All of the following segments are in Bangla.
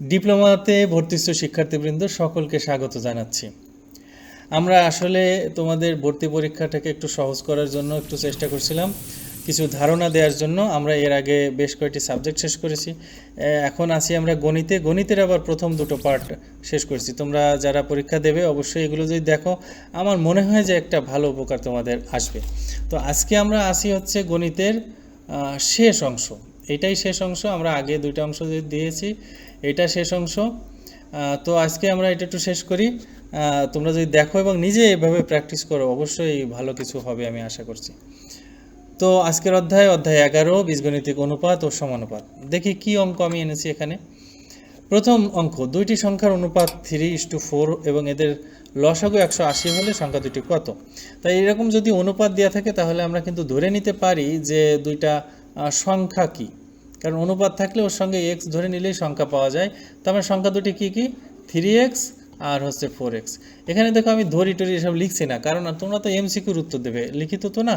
ডিপ্লোমাতে ভর্তিস্থ শিক্ষার্থীবৃন্দ সকলকে স্বাগত জানাচ্ছি। আমরা আসলে তোমাদের ভর্তি পরীক্ষাটাকে একটু সহজ করার জন্য একটু চেষ্টা করছিলাম। কিছু ধারণা দেওয়ার জন্য আমরা এর আগে বেশ কয়েকটি সাবজেক্ট শেষ করেছি। এখন আসি আমরা গণিতে। গণিতের আবার প্রথম দুটো পার্ট শেষ করেছি। তোমরা যারা পরীক্ষা দেবে অবশ্যই এগুলো যদি দেখো, আমার মনে হয় যে একটা ভালো উপকার তোমাদের আসবে। তো আজকে আমরা আসি হচ্ছে গণিতের শেষ অংশ। এটাই শেষ অংশ, আমরা আগে দুইটা অংশ দিয়েছি, এটা শেষ অংশ। তো আজকে আমরা এটা একটু শেষ করি। তোমরা যদি দেখো এবং নিজে এভাবে প্র্যাকটিস করো, অবশ্যই ভালো কিছু হবে আমি আশা করছি। তো আজকের অধ্যায় অধ্যায় এগারো, বীজগণিতিক অনুপাত ও সমানুপাত। দেখি কি অঙ্ক আমি এনেছি এখানে। প্রথম অঙ্ক, দুইটি সংখ্যার অনুপাত থ্রি ইস টু ফোর এবং এদের লসাগু একশো আশি হলে সংখ্যা দুটি কত? তাই এরকম যদি অনুপাত দেওয়া থাকে তাহলে আমরা কিন্তু ধরে নিতে পারি যে দুইটা সংখ্যা কি। কারণ অনুপাত থাকলে ওর সঙ্গে এক্স ধরে নিলেই সংখ্যা পাওয়া যায়। তার মানে সংখ্যা দুটি কি কি? থ্রি এক্স আর হচ্ছে ফোর এক্স এখানে দেখো আমি ধরি টরি এসব লিখছি না, কারণ তোমরা তো এমসিকিউর উত্তর দেবে, লিখিত তো না।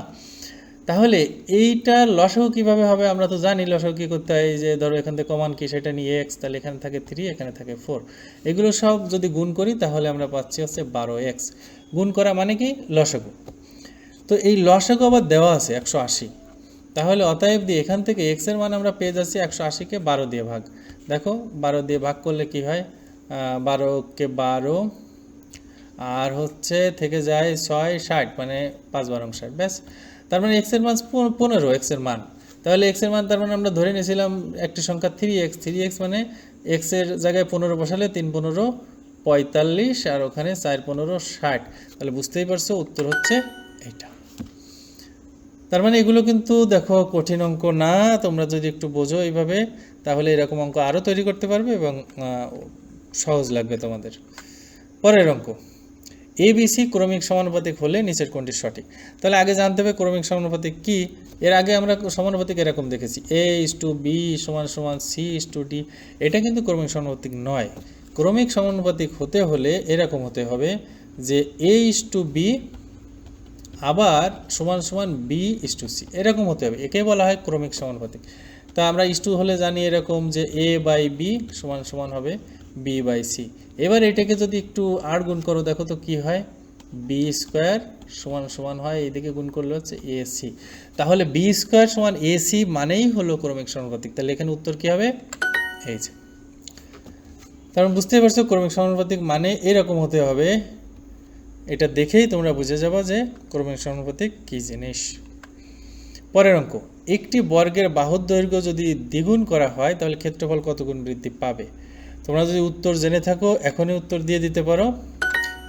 তাহলে এইটা লসাগু কীভাবে হবে আমরা তো জানি, লসাগু কী করতে হয়? যে ধরো এখান থেকে কমান কি, সেটা নিয়ে এক্স তাহলে এখানে থাকে থ্রি এখানে থাকে ফোর এগুলো সব যদি গুণ করি, তাহলে আমরা পাচ্ছি হচ্ছে বারো এক্স গুণ করা মানে কি? লসাগু। তো এই লসাগু আবার দেওয়া আছে একশো আশি। তাহলে অতএব দিয়ে এখান থেকে এক্সের মান আমরা পেয়ে যাচ্ছি একশো আশিকে বারো দিয়ে ভাগ। দেখো, বারো দিয়ে ভাগ করলে কি হয়? বারোকে বারো আর হচ্ছে থেকে যায় ছয় ষাট মানে পাঁচ বারো ষাট ব্যাস। তার মানে এক্সের মান পনেরো এক্সের মান। তাহলে এক্সের মান, তার মানে আমরা ধরে নিয়েছিলাম একটি সংখ্যা থ্রি এক্স থ্রি এক্স মানে এক্সের জায়গায় পনেরো বসালে তিন পনেরো পঁয়তাল্লিশ, আর ওখানে চার পনেরো ষাট। তাহলে বুঝতেই পারছ, উত্তর হচ্ছে এইটা তার মানে এগুলো কিন্তু দেখো কঠিন অঙ্ক না, তোমরা যদি একটু বোঝো এইভাবে, তাহলে এরকম অঙ্ক আরও তৈরি করতে পারবে এবং সহজ লাগবে তোমাদের। পরের অঙ্ক। এ এবিসি ক্রমিক সমানুপাতিক হলে নিচের কোনটি সঠিক? তাহলে আগে জানতে হবে ক্রমিক সমানুপাতিক কি। এর আগে আমরা সমানুপাতিক এরকম দেখেছি। এ ইস টু বি সমান সমান সি ইস টু ডি এটা কিন্তু ক্রমিক সমানুপাতিক নয়। ক্রমিক সমানুপাতিক হতে হলে এরকম হতে হবে যে এ ইস টু বি আবার সমান সমান বি ইস টু সি এরকম হতে হবে, একে বলা হয় ক্রমিক সমানুপাতিক। তা আমরা ইস টু হলে জানি এরকম যে এ বাই বি সমান সমান হবে বি বাই সি এবার এটাকে যদি একটু আট গুণ করো, দেখো তো কি হয়? বি স্কোয়ার সমান সমান হয় এইদিকে গুণ করলে হচ্ছে এ সি তাহলে বি স্কোয়ার সমান এ সি মানেই হলো ক্রমিক সমানুপাতিক। তাহলে এখানে উত্তর কি হবে? এই যে। কারণ বুঝতেই পারছ, ক্রমিক সমানুপাতিক মানে এরকম হতে হবে এটা দেখেই তোমরা বুঝে যাবে যে ক্রমিক সমানুপাতিক কী জিনিস। পরের অঙ্ক, একটি বর্গের বাহুর দৈর্ঘ্য যদি দ্বিগুণ করা হয়, তাহলে ক্ষেত্রফল কতগুণ বৃদ্ধি পাবে? তোমরা যদি উত্তর জেনে থাকো, এখনই উত্তর দিয়ে দিতে পারো।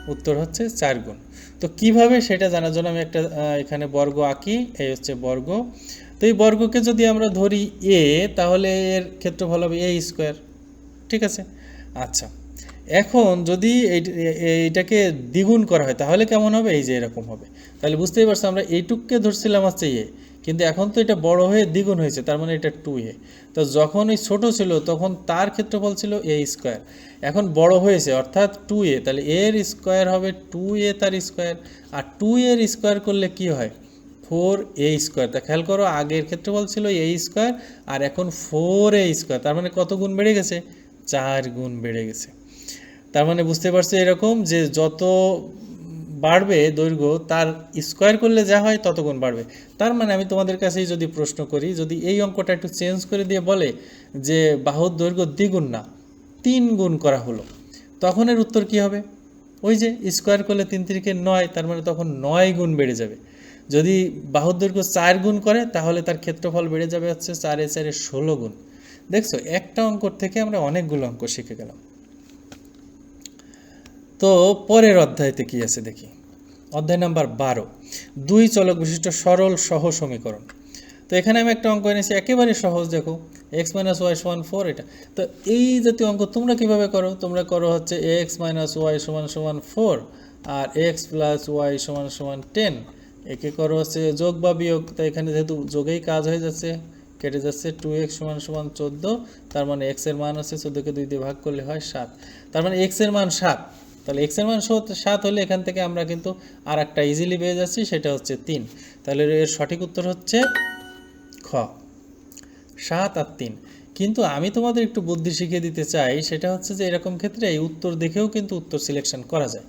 উত্তর হচ্ছে চার গুণ। তো কীভাবে সেটা জানার জন্য আমি একটা এখানে বর্গ আঁকি, এই হচ্ছে বর্গ। তো এই বর্গকে যদি আমরা ধরি এ, তাহলে এর ক্ষেত্রফল হবে এ স্কোয়ার। ঠিক আছে? আচ্ছা। এখন যদি এই- এইটাকে দ্বিগুণ করা হয়, তাহলে কেমন হবে? এই যে এরকম হবে। তাহলে বুঝতেই পারছ আমরা এইটুককে ধরছিলাম হচ্ছে এ। কিন্তু এখন তো এটা বড় হয়ে দ্বিগুণ হয়েছে, তার মানে এটা টু এ। তো যখন এই ছোটো ছিল, তখন তার ক্ষেত্রফল ছিল এ স্কোয়ার এখন বড় হয়েছে, অর্থাৎ টু এ। তাহলে এর স্কোয়ার হবে টু এ তার স্কোয়ার আর টু এর স্কোয়ার করলে কি হয়? ফোর এ স্কোয়ার তা খেয়াল করো, আগের ক্ষেত্রফল ছিল এ স্কোয়ার আর এখন ফোর এ স্কোয়ার তার মানে কত গুণ বেড়ে গেছে? চার গুণ বেড়ে গেছে। তার মানে বুঝতে পারছ এরকম যে যত বাড়বে দৈর্ঘ্য, তার স্কোয়ার করলে যা হয় তত গুণ বাড়বে। তার মানে আমি তোমাদের কাছেই যদি প্রশ্ন করি, যদি এই অঙ্কটা একটু চেঞ্জ করে দিয়ে বলে যে বাহুর দৈর্ঘ্য দ্বিগুণ না, তিন গুণ করা হলো, তখন এর উত্তর কি হবে? ওই যে স্কোয়ার করলে তিন তিরিকে নয়, তার মানে তখন নয় গুণ বেড়ে যাবে। যদি বাহুর দৈর্ঘ্য চার গুণ করে, তাহলে তার ক্ষেত্রফল বেড়ে যাবে হচ্ছে চারে চারে ষোলো গুণ। দেখছ, একটা অঙ্কর থেকে আমরা অনেকগুলো অঙ্ক শিখে গেলাম। তো পরের অধ্যায়তে কি আছে দেখি। অধ্যায় নাম্বার বারো। দুই চলক বিশিষ্ট সরল সহ সমীকরণ। তো এখানে আমি একটা অঙ্ক এনেছি, একেবারে সহজ, দেখো। এক্স মাইনাস ওয়াই সমান ফোর এটা। তো এই জাতীয় অঙ্ক তোমরা কীভাবে করো? তোমরা করো হচ্ছে এক্স মাইনাস ওয়াই সমান সমান ফোর আর এক্স প্লাস ওয়াই সমান সমান টেন একে করো হচ্ছে যোগ বা বিয়োগ। তো এখানে যেহেতু যোগেই কাজ হয়ে যাচ্ছে, কেটে যাচ্ছে টু এক্স সমান সমান চোদ্দ, তার মানে এক্সের মান আছে, চোদ্দোকে দুই দিয়ে ভাগ করলে হয় সাত। তার মানে এক্সের মান সাত। তাহলে এক্সের মান সাত হলে এখান থেকে আমরা কিন্তু আর একটা ইজিলি পেয়ে যাচ্ছি, সেটা হচ্ছে তিন। তাহলে এর সঠিক উত্তর হচ্ছে খ। সাত আর তিন। কিন্তু আমি তোমাদের একটু বুদ্ধি শিখিয়ে দিতে চাই, সেটা হচ্ছে যে এরকম ক্ষেত্রে এই উত্তর দেখেও কিন্তু উত্তর সিলেকশন করা যায়।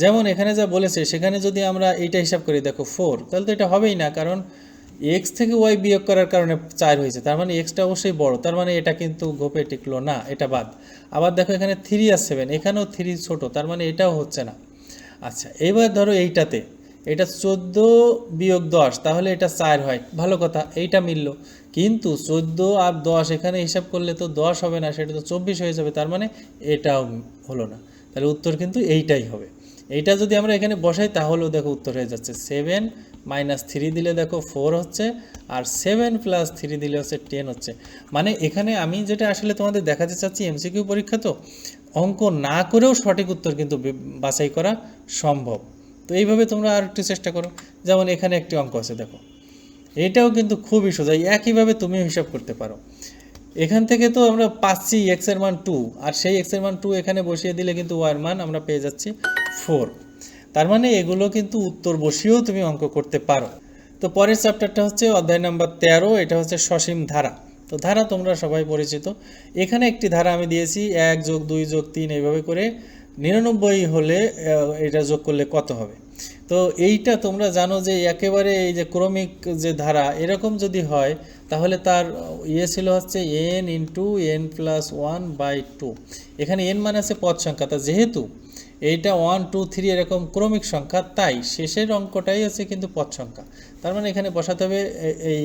যেমন এখানে যা বলেছে, সেখানে যদি আমরা এইটা হিসাব করি, দেখো ফোর তাহলে তো এটা হবেই না, কারণ এক্স থেকে ওয়াই বিয়োগ করার কারণে চার হয়েছে, তার মানে এক্সটা অবশ্যই বড়, তার মানে এটা কিন্তু গোপে টিকলো না, এটা বাদ। আবার দেখো এখানে থ্রি আর সেভেন এখানেও থ্রি ছোট, তার মানে এটাও হচ্ছে না। আচ্ছা এবার ধরো এইটাতে, এটা চোদ্দ বিয়োগ দশ, তাহলে এটা চার হয়, ভালো কথা, এইটা মিলল। কিন্তু চোদ্দ আর দশ এখানে হিসাব করলে তো দশ হবে না, সেটা তো চব্বিশ হয়ে যাবে, তার মানে এটাও হলো না। তাহলে উত্তর কিন্তু এইটাই হবে। এইটা যদি আমরা এখানে বসাই, তাহলেও দেখো উত্তর হয়ে যাচ্ছে। সেভেন মাইনাস থ্রি দিলে দেখো ফোর হচ্ছে আর সেভেন প্লাস থ্রি দিলে হচ্ছে টেন হচ্ছে। মানে এখানে আমি যেটা আসলে তোমাদের দেখাতে চাচ্ছি এমসিকিউ পরীক্ষা তো, অঙ্ক না করেও সঠিক উত্তর কিন্তু বাছাই করা সম্ভব। তো এইভাবে তোমরা আর একটু চেষ্টা করো। যেমন এখানে একটি অঙ্ক আছে দেখো। এটাও কিন্তু খুবই সোজা, একইভাবে তুমিও হিসাব করতে পারো। এখান থেকে তো আমরা পাচ্ছি এক্সের মান টু আর সেই এক্সের মান টু এখানে বসিয়ে দিলে কিন্তু ওয়ার মান আমরা পেয়ে যাচ্ছি ফোর তার মানে এগুলো কিন্তু উত্তর বসিয়েও তুমি অঙ্ক করতে পারো। তো পরের চ্যাপ্টারটা হচ্ছে অধ্যায় নাম্বার তেরো, এটা হচ্ছে সসীম ধারা। তো ধারা তোমরা সবাই পরিচিত। এখানে একটি ধারা আমি দিয়েছি, এক যোগ দুই যোগ তিন, এইভাবে করে নিরানব্বই হলে এটা যোগ করলে কত হবে? তো এইটা তোমরা জানো যে একেবারে এই যে ক্রমিক যে ধারা, এরকম যদি হয়, তাহলে তার ইয়ে ছিল হচ্ছে N into N plus one by two এখানে এন মানে আছে পদ সংখ্যা। তা যেহেতু এইটা ওয়ান টু থ্রি এরকম ক্রমিক সংখ্যা, তাই শেষের অঙ্কটাই আছে কিন্তু পদ সংখ্যা। তার মানে এখানে বসাতে হবে এই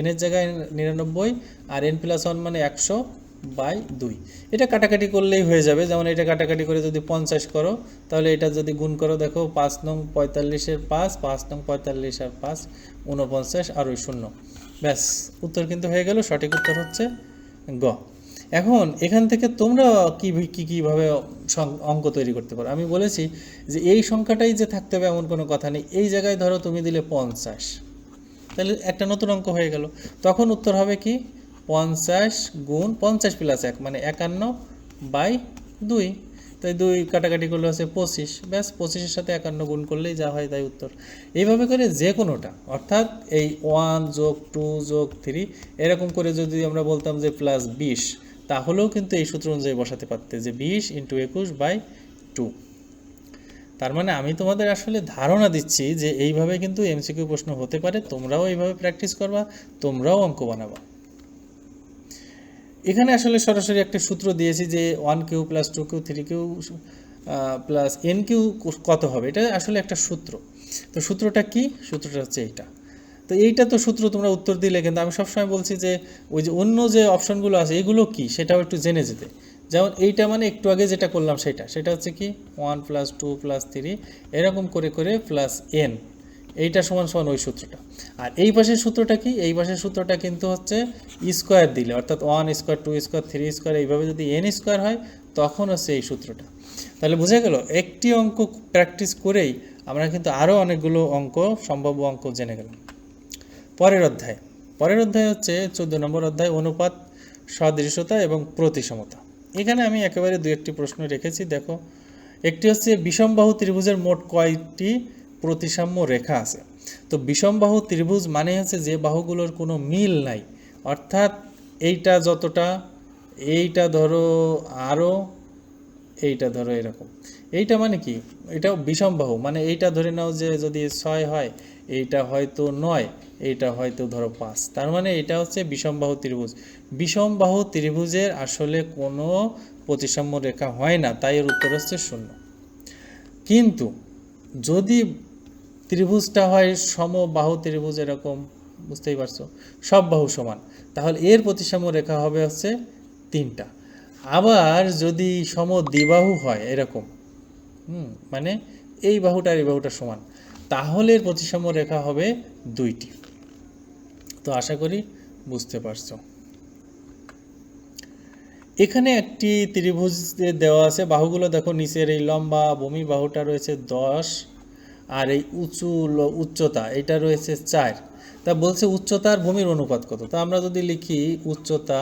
এনের জায়গায় নিরানব্বই আর এন প্লাস ওয়ান মানে একশো বাই দুই। এটা কাটাকাটি করলেই হয়ে যাবে। যেমন এটা কাটাকাটি করে যদি পঞ্চাশ করো, তাহলে এটা যদি গুণ করো, দেখো পাঁচ নং পঁয়তাল্লিশের পাঁচ পাঁচ নং পঁয়তাল্লিশ আর পাঁচ উনপঞ্চাশ আর ওই শূন্য। ব্যাস, উত্তর কিন্তু হয়ে গেল। সঠিক উত্তর হচ্ছে গ। এখন এখান থেকে তোমরা কি কি, কীভাবে অঙ্ক তৈরি করতে পারো? আমি বলেছি যে এই সংখ্যাটাই যে থাকতে হবে এমন কোনো কথা নেই। এই জায়গায় ধরো তুমি দিলে পঞ্চাশ। তাহলে একটা নতুন অঙ্ক হয়ে গেল। তখন উত্তর হবে কি? পঞ্চাশ গুণ পঞ্চাশ প্লাস এক মানে একান্ন বাই দুই। তাই দুই কাটাকাটি করলে আছে পঁচিশ। ব্যাস, পঁচিশের সাথে একান্ন গুণ করলেই যা হয় তাই উত্তর। এইভাবে করে যে কোনোটা, অর্থাৎ এই ওয়ান যোগ টু যোগ থ্রি এরকম করে যদি আমরা বলতাম যে প্লাস বিশ তাহলেও কিন্তু এই সূত্র অনুযায়ী বসাতে পারতে যে বিশ ইন্টু একুশ বাই টু তার মানে আমি তোমাদের আসলে ধারণা দিচ্ছি যে এইভাবে কিন্তু এমসিকিউ প্রশ্ন হতে পারে, তোমরাও এইভাবে প্র্যাকটিস করবা, তোমরাও অঙ্ক বানাবা। এখানে আসলে সরাসরি একটা সূত্র দিয়েছি যে one Q plus two Q three Q plus N Q কত হবে? এটা আসলে একটা সূত্র। তো সূত্রটা কি? সূত্রটা হচ্ছে এইটা। তো এইটা তো সূত্র তোমরা উত্তর দিলে, কিন্তু আমি সবসময় বলছি যে ওই যে অন্য যে অপশনগুলো আছে, এগুলো কি? সেটাও একটু জেনে যেতে। যেমন এইটা মানে একটু আগে যেটা করলাম সেটা সেটা হচ্ছে কি one plus two plus three এরকম করে করে প্লাস এন এইটা সমান সমান ওই সূত্রটা। আর এই পাশের সূত্রটা কি? এই পাশের সূত্রটা কিন্তু হচ্ছে স্কোয়ার দিলে, অর্থাৎ one square two square three square এইভাবে যদি এন স্কোয়ার হয়, তখন হচ্ছে এই সূত্রটা। তাহলে বুঝে গেল, একটি অঙ্ক প্র্যাকটিস করেই আমরা কিন্তু আরও অনেকগুলো অঙ্ক, সম্ভাব্য অঙ্ক জেনে গেলাম। পরের অধ্যায়। পরের অধ্যায় হচ্ছে চোদ্দ নম্বর অধ্যায়, অনুপাত সদৃশতা এবং প্রতিসমতা। এখানে আমি একেবারে দু একটি প্রশ্ন রেখেছি, দেখো। একটি হচ্ছে বিষমবাহু ত্রিভুজের মোট কয়টি প্রতিসাম্য রেখা আছে? তো বিষমবাহু ত্রিভুজ মানে হচ্ছে যে বাহুগুলোর কোনো মিল নাই। অর্থাৎ এইটা যতটা, এইটা ধরো আরও এইটা ধরো এরকম। এইটা মানে কি? এটা বিষমবাহু মানে এইটা ধরে নাও যে যদি ছয় হয় এইটা হয়তো নয়, এইটা হয়তো ধরো পাঁচ। তার মানে এটা হচ্ছে বিষমবাহু ত্রিভুজ। বিষমবাহু ত্রিভুজের আসলে কোনো প্রতিসাম্য রেখা হয় না, তাই এর উত্তর হচ্ছে শূন্য। কিন্তু যদি ত্রিভুজটা হয় সমবাহু ত্রিভুজ এরকম, বুঝতেই পারছ? সব বাহু সমান। তাহলে এর প্রতিসাম্য রেখা হবে হচ্ছে তিনটা। আবার যদি সম দ্বিবাহু হয় এরকম, হুম মানে এই বাহুটা আর এই বাহুটা সমান। তাহলে এর প্রতিসাম্য রেখা হবে দুইটি। তো আশা করি বুঝতে পারছ। এখানে একটি ত্রিভুজ দেওয়া আছে, বাহুগুলো দেখো নিচের এই লম্বা ভূমি বাহুটা রয়েছে দশ, আর এই উঁচু উচ্চতা এটা রয়েছে চার। তা বলছে উচ্চতার ভূমির অনুপাত কত? তা আমরা যদি লিখি উচ্চতা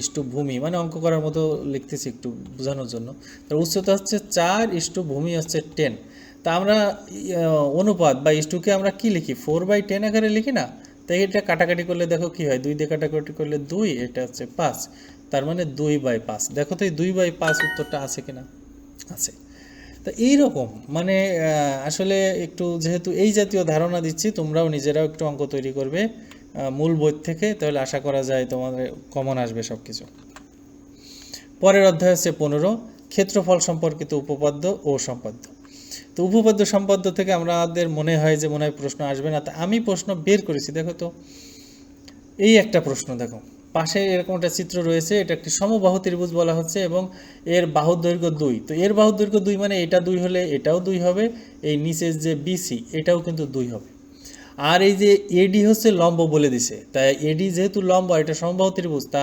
ইস্টু ভূমি মানে অঙ্ক করার মতো লিখতেছি একটু বোঝানোর জন্য। তার উচ্চতা হচ্ছে চার, ইস্টু ভূমি হচ্ছে টেন। তা আমরা অনুপাত বা ইস্টুকে আমরা কি লিখি? ফোর বাই টেন আকারে লিখি না? তাই এটা কাটাকাটি করলে দেখো কি হয়? দুই দিয়ে কাটাকাটি করলে দুই, এটা হচ্ছে পাঁচ। তার মানে দুই বাই পাঁচ। দেখো তো এই দুই বাই পাঁচ উত্তরটা আছে কিনা আছে। তা এইরকম মানে আসলে একটু যেহেতু এই জাতীয় ধারণা দিচ্ছি, তোমরাও নিজেরাও একটু অঙ্ক তৈরি করবে মূল বই থেকে, তাহলে আশা করা যায় তোমাদের কমন আসবে সব কিছু পরের অধ্যায় হচ্ছে পনেরো। ক্ষেত্রফল সম্পর্কিত উপপাদ্য ও সম্পাদ্য। তো উপপাদ্য সম্পাদ্য থেকে আমাদের মনে হয় যে মনে হয় প্রশ্ন আসবে না। তা আমি প্রশ্ন বের করেছি, দেখো তো। এই একটা প্রশ্ন দেখো। পাশে এরকম একটা চিত্র রয়েছে, এটা একটি সমবাহু ত্রিভুজ বলা হচ্ছে এবং এর বাহুর দৈর্ঘ্য দুই। তো এর বাহুর দৈর্ঘ্য দুই মানে এটা দুই হলে এটাও দুই হবে, এই নিচের যে বিসি এটাও কিন্তু দুই হবে। আর এই যে এডি হচ্ছে লম্ব বলে দিছে। তাই এডি যেহেতু লম্ব এটা সমবাহু ত্রিভুজ, তা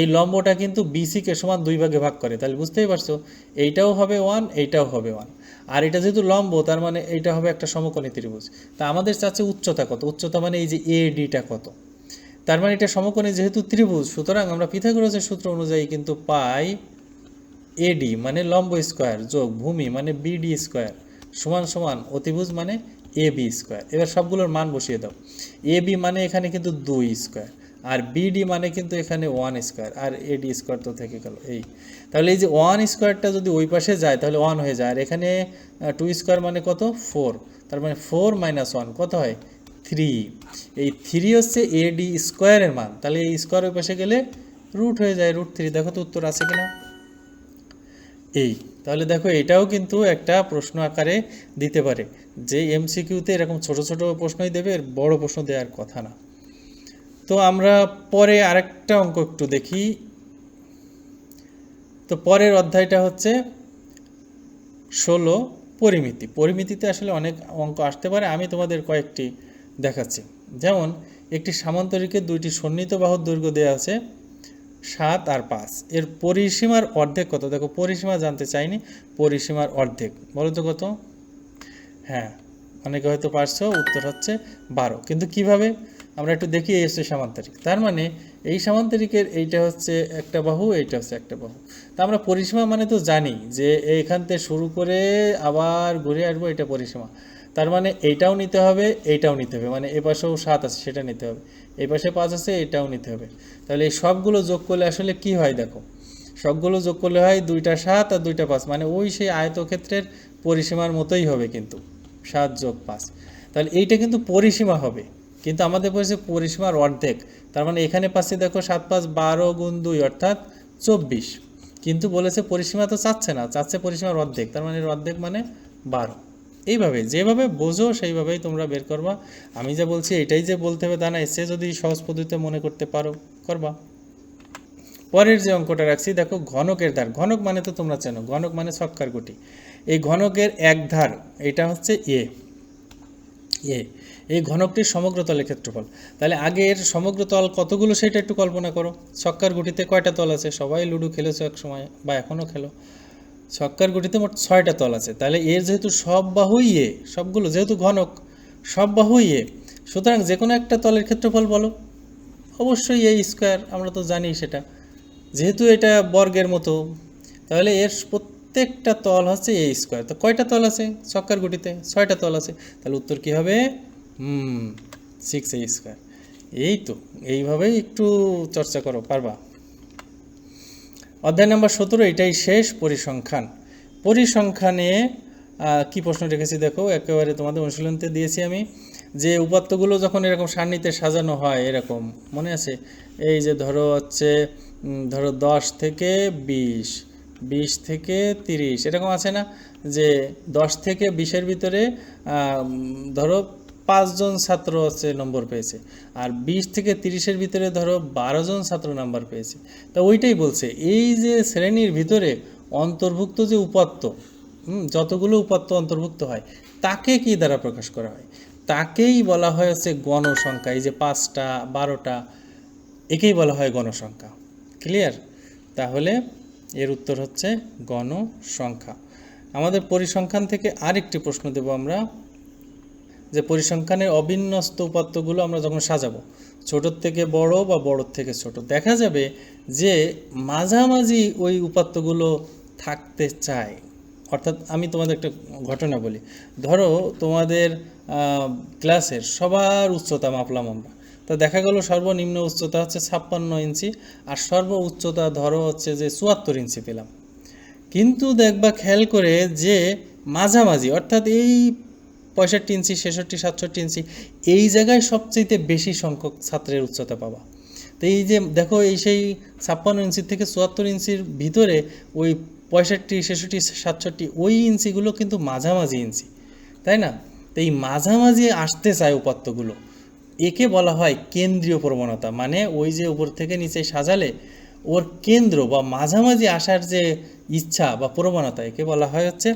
এই লম্বটা কিন্তু বিসিকে সমান দুই ভাগে ভাগ করে। তাহলে বুঝতেই পারছ, এইটাও হবে ওয়ান এইটাও হবে ওয়ান আর এটা যেহেতু লম্ব, তার মানে এটা হবে একটা সমকোণী ত্রিভুজ। তা আমাদের চাচ্ছে উচ্চতা কত? উচ্চতা মানে এই যে এ ডিটা কত? তার মানে এটা সমকোণী যেহেতু ত্রিভুজ, সুতরাং আমরা পিথাগোরাসের সূত্র অনুযায়ী কিন্তু পাই এডি মানে লম্ব স্কোয়ার যোগ ভূমি মানে বিডি স্কোয়ার সমান সমান অতিভুজ মানে এ বি স্কোয়ার। এবার সবগুলোর মান বসিয়ে দাও। এ বি মানে এখানে কিন্তু দুই স্কোয়ার। আর বিডি মানে কিন্তু এখানে ওয়ান স্কোয়ার আর এডি স্কোয়ার তো থেকে গেল, এই। তাহলে এই যে ওয়ান স্কোয়ারটা যদি ওই পাশে যায়, তাহলে ওয়ান হয়ে যায়, আর এখানে টু স্কোয়ার মানে কত? ফোর তার মানে ফোর মাইনাস ওয়ান কত হয়? থ্রি এই থ্রি হচ্ছে এডি স্কোয়ারের মান, তাহলে এই স্কোয়ার ওই পাশে গেলে রুট হয়ে যায় রুট থ্রি দেখো তো উত্তর আছে কিনা? এই, তাহলে দেখো এটাও কিন্তু একটা প্রশ্ন আকারে দিতে পারে, যে এমসিকিউতে এরকম ছোট ছোট প্রশ্নই দেবে বড় প্রশ্ন দেওয়ার কথা না। তো আমরা পরে আরেকটা অঙ্ক একটু দেখি। তো পরের অধ্যায়টা হচ্ছে ষোলো পরিমিতি। পরিমিতিতে আসলে অনেক অঙ্ক আসতে পারে, আমি তোমাদের কয়েকটি দেখাচ্ছি। যেমন, একটি সামান্তরিকের দুইটি সন্নিহিত বাহুর দৈর্ঘ্য দেওয়া আছে সাত আর পাঁচ। এর পরিসীমার অর্ধেক কত? দেখো, পরিসীমা জানতে চাইনি, পরিসীমার অর্ধেক। বলো তো কত? হ্যাঁ অনেকে হয়তো পারছ, উত্তর হচ্ছে বারো। কিন্তু কীভাবে? আমরা একটু দেখি এই হচ্ছে সামান্তরিক তার মানে এই সামান্তরিকের এইটা হচ্ছে একটা বাহু, এইটা হচ্ছে একটা বাহু। তা আমরা পরিসীমা মানে তো জানি যে এইখান থেকে শুরু করে আবার ঘুরে আসব এটা পরিসীমা। তার মানে এইটাও নিতে হবে, এইটাও নিতে হবে। মানে এ পাশেও সাত আছে, সেটা নিতে হবে। এই পাশে পাঁচ আছে এটাও নিতে হবে। তাহলে এই সবগুলো যোগ করলে আসলে কি হয় দেখো? সবগুলো যোগ করলে হয় দুইটা সাত আর দুইটা পাঁচ। মানে ওই সেই আয়তক্ষেত্রের পরিসীমার মতোই হবে কিন্তু, সাত যোগ পাঁচ। তাহলে এইটা কিন্তু পরিসীমা হবে। কিন্তু আমাদের বলছে পরিসীমার অর্ধেক। তার মানে এখানে পাচ্ছি দেখো সাত পাঁচ বারো গুণ দুই, অর্থাৎ চব্বিশ। কিন্তু বলেছে পরিসীমা তো চাচ্ছে না, চাচ্ছে পরিসীমার অর্ধেক। তার মানে অর্ধেক মানে বারো। এইভাবে, যেভাবে বোঝো সেইভাবেই তোমরা বের করবা। আমি যা বলছি এটাই যে বলতে হবে তা না, এসে যদি সহজ পদ্ধতিতে মনে করতে পারো, করবা। পরের যে অঙ্কটা রাখছি, দেখো ঘনকের ধার। ঘনক মানে তো তোমরা চেনো, ঘনক মানে ছক্কার গুটি। এই ঘনকের এক ধার, এটা হচ্ছে এ। এ এই ঘনকটির সমগ্র তলের ক্ষেত্রফল। তাহলে আগের সমগ্র তল কতগুলো সেটা একটু কল্পনা করো। ছক্কার গুটিতে কয়টা তল আছে? সবাই লুডো খেলেছো এক সময় বা এখনও খেলো। ছক্কার গুটিতে মোট ছয়টা তল আছে। তাহলে এর যেহেতু সব বাহুই এ, সবগুলো যেহেতু ঘনক, সব বাহুই এ, সুতরাং যে কোনো একটা তলের ক্ষেত্রফল বলো। অবশ্যই এই স্কোয়ার আমরা তো জানি সেটা। যেহেতু এটা বর্গের মতো, তাহলে এর প্রত্যেকটা তল হচ্ছে এই স্কোয়ার তো কয়টা তল আছে? ছক্কার গুটিতে ছয়টা তল আছে। তাহলে উত্তর কী হবে? হুম সিক্স এ স্কোয়ার এই তো, এইভাবেই একটু চর্চা করো, পারবা? অধ্যায় নাম্বার সতেরো, এটাই শেষ পরিসংখ্যান। পরিসংখ্যানে কি প্রশ্ন রেখেছি দেখো? একেবারে তোমাদের অনুশীলনতে দিয়েছি আমি। যে উপাত্তগুলো যখন এরকম সান্নিতে সাজানো হয় এরকম, মনে আছে? এই যে ধরো হচ্ছে ধরো দশ থেকে বিশ। বিশ থেকে তিরিশ, এরকম আছে না? যে দশ থেকে বিশের ভিতরে ধরো পাঁচজন ছাত্র হচ্ছে নম্বর পেয়েছে, আর বিশ থেকে তিরিশের ভিতরে ধরো বারো জন ছাত্র নাম্বার পেয়েছে। তা ওইটাই বলছে, এই যে শ্রেণির ভিতরে অন্তর্ভুক্ত যে উপাত্ত যতগুলো উপাত্ত অন্তর্ভুক্ত হয়, তাকে কি দ্বারা প্রকাশ করা হয়? তাকেই বলা হয় হচ্ছে গণসংখ্যা, এই যে পাঁচটা, বারোটা, একেই বলা হয় গণসংখ্যা। ক্লিয়ার তাহলে এর উত্তর হচ্ছে গণসংখ্যা। আমাদের পরিসংখ্যান থেকে আরেকটি প্রশ্ন দেব আমরা, যে পরিসংখ্যানের অবিন্যস্ত উপাত্তগুলো আমরা যখন সাজাবো, ছোটোর থেকে বড় বা বড়োর থেকে ছোট, দেখা যাবে যে মাঝামাঝি ওই উপাত্তগুলো থাকতে চায়। অর্থাৎ আমি তোমাদের একটা ঘটনা বলি। ধরো তোমাদের ক্লাসের সবার উচ্চতা মাপলাম আমরা। তো দেখা গেল সর্বনিম্ন উচ্চতা হচ্ছে ছাপ্পান্ন ইঞ্চি, আর সর্ব উচ্চতা ধরো হচ্ছে যে চুয়াত্তর ইঞ্চি পেলাম। কিন্তু দেখবা খেয়াল করে যে মাঝামাঝি, অর্থাৎ এই পঁয়ষট্টি ইঞ্চি, ছেষট্টি, সাতষট্টি ইঞ্চি, এই জায়গায় সবচেয়ে বেশি সংখ্যক ছাত্রের উচ্চতা পাবা। তো এই যে দেখো এই সেই ছাপ্পান্ন ইঞ্চির থেকে চুয়াত্তর ইঞ্চির ভিতরে ওই পঁয়ষট্টি, ছেষট্টি, সাতষট্টি, ওই ইঞ্চিগুলো কিন্তু মাঝামাঝি ইঞ্চি, তাই না? তো এই মাঝামাঝি আসতে চায় উপাত্তগুলো। একে বলা হয় কেন্দ্রীয় প্রবণতা। মানে ওই যে উপর থেকে নিচে সাজালে ওর কেন্দ্র বা মাঝামাঝি আসার যে ইচ্ছা বা প্রবণতা, একে বলা হয় হচ্ছে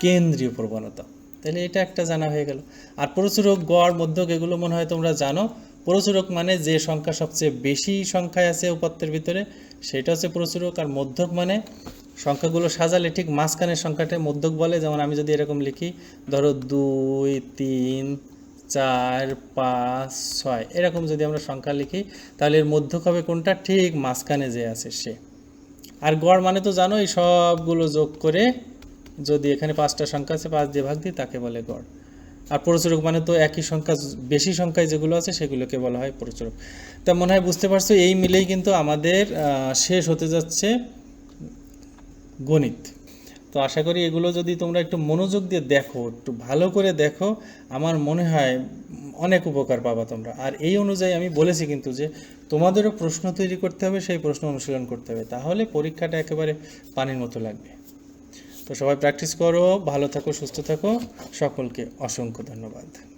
কেন্দ্রীয় প্রবণতা। তাহলে এটা একটা জানা হয়ে গেল। আর প্রচুরক, গড়, মধ্যক এগুলো মনে হয় তোমরা জানো। প্রচুরক মানে যে সংখ্যা সবচেয়ে বেশি সংখ্যায় আছে উপাত্তের ভিতরে, সেটা হচ্ছে প্রচুরক। আর মধ্যক মানে সংখ্যাগুলো সাজালে ঠিক মাঝখানের সংখ্যাটা মধ্যক বলে। যেমন আমি যদি এরকম লিখি, ধরো দুই, তিন চার, পাঁচ, ছয়। এরকম যদি আমরা সংখ্যা লিখি, তাহলে এর মধ্যক হবে কোনটা? ঠিক মাঝখানে যে আছে সে। আর গড় মানে তো জানো এই সবগুলো যোগ করে যদি এখানে পাঁচটা সংখ্যা আছে, পাঁচ দিয়ে ভাগ দিই, তাকে বলে গড়। আর প্রচুরক মানে তো একই সংখ্যা, বেশি সংখ্যায় যেগুলো আছে, সেগুলোকে বলা হয় প্রচুরক। তা মনে হয় বুঝতে পারছ, এই মিলেই কিন্তু আমাদের শেষ হতে যাচ্ছে গণিত। তো আশা করি এগুলো যদি তোমরা একটু মনোযোগ দিয়ে দেখো, একটু ভালো করে দেখো, আমার মনে হয় অনেক উপকার পাবা তোমরা। আর এই অনুযায়ী আমি বলেছি কিন্তু যে, তোমাদেরও প্রশ্ন তৈরি করতে হবে, সেই প্রশ্ন অনুশীলন করতে হবে। তাহলে পরীক্ষাটা একেবারে পানির মতো লাগবে। তো সবাই প্র্যাকটিস করো, ভালো থাকো, সুস্থ থাকো। সকলকে অসংখ্য ধন্যবাদ।